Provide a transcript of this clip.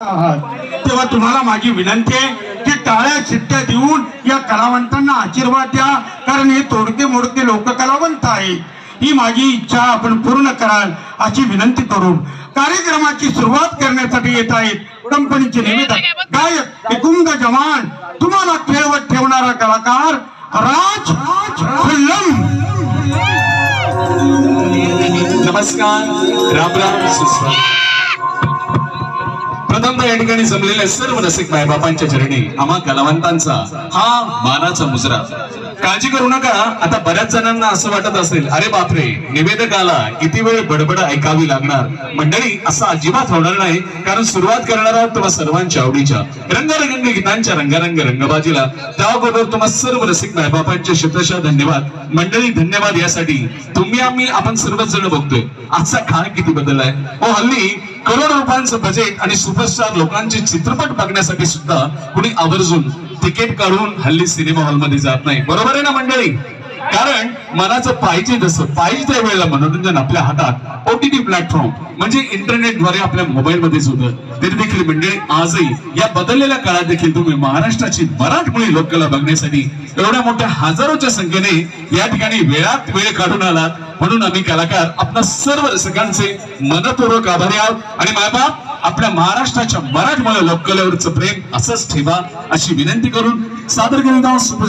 तेव्हा तुम्हाला माझी विनंती आहे की टाळ्या चिठ्ठ्या देऊन या कलावंतांना आशीर्वाद द्या कारण हे तोडके मोडके लोक कलावंत आहे. ही माझी इच्छा आपण पूर्ण कराल अशी विनंती करून कार्यक्रमाची सुरुवात करण्यासाठी येत आहेत कंपनीचे निवेदक गायक एकुंग जवान तुम्हाला खेळवत ठेवणारा कलाकार राज खुल्लम नमस्कार राम राम सुस्वागत. प्रथमतः या ठिकाणी जमलेल्या सर्व रसिक मायबापांच्या चरणी आम्हा कलावंतांचा हा मानाचा मुजरा. काळजी करू नका. आता बऱ्याच जणांना असं वाटत असेल अरे बापरे निवेदकाला किती वेळ बडबड ऐकावी लागणार? मंडळी असं अजिबात होणार नाही कारण सुरुवात करणार आहोत तुम्हा सर्वांच्या आवडीच्या रंगरंग गीतांच्या रंगारंग रंगबाजीला. त्याबरोबर तुम्हा सर्व रसिक मायबापांचे शतशा धन्यवाद. मंडळी धन्यवाद यासाठी. तुम्ही आम्ही आपण सर्वच जण बघतोय. आजचा काळ किती बदललाय. हो हल्ली करोड रुपयांचं बजेट आणि सुपरस्टार लोकांचे चित्रपट बघण्यासाठी सुद्धा कुणी आवर्जून तिकीट काढून हल्ली सिनेमा हॉलमध्ये जात नाही. बरोबर आहे ना मंडळी? कारण मनाचं पाहिजे जसं पाहिजे त्या वेळेला मनोरंजन आपल्या हातात. ओटीटी प्लॅटफॉर्म म्हणजे इंटरनेटद्वारे आपल्या मोबाईल मध्येच होतं तरी देखील मंडळी आजही या बदललेल्या काळात देखील तुम्ही महाराष्ट्राची मराठमोळी लोककला बघण्यासाठी एवढ्या मोठ्या हजारोच्या संख्येने या ठिकाणी वेळात वेळ काढून आलात. म्हणून आम्ही कलाकार आपल्या सर्व रसिकांचे मनपूर्वक आभारी आहोत. आणि मायबाप आपल्या महाराष्ट्राच्या मराठमोळ्या लोककलेवरचं प्रेम असंच ठेवा अशी विनंती करून सादर करीत आहोत